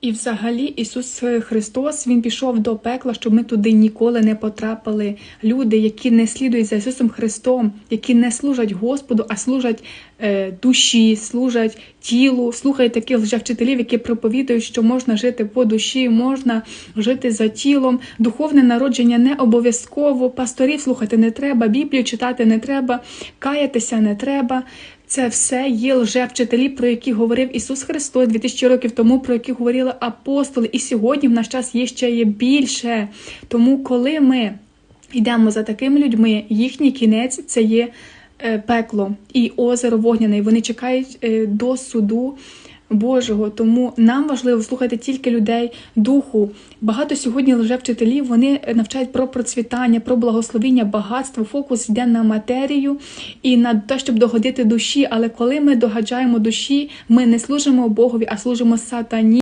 І взагалі Ісус Христос Він пішов до пекла, щоб ми туди ніколи не потрапили. Люди, які не слідують за Ісусом Христом, які не служать Господу, а служать е, душі, служать тілу, слухають таких лжевчителів, які проповідують, що можна жити по душі, можна жити за тілом. Духовне народження не обов'язково. Пасторів слухати не треба, Біблію читати не треба, каятися не треба. Це все є лжевчителі, про які говорив Ісус Христос 2000 років тому, про які говорили апостоли. І сьогодні в наш час є ще є більше. Тому, коли ми йдемо за такими людьми, їхній кінець це є е, пекло і озеро вогняне. Вони чекають е, до суду. Божого, тому нам важливо слухати тільки людей духу. Багато сьогодні лжевчителів вони навчають про процвітання, про благословіння, багатство. Фокус йде на матерію і на те, щоб догодити душі. Але коли ми догаджаємо душі, ми не служимо Богові, а служимо сатані.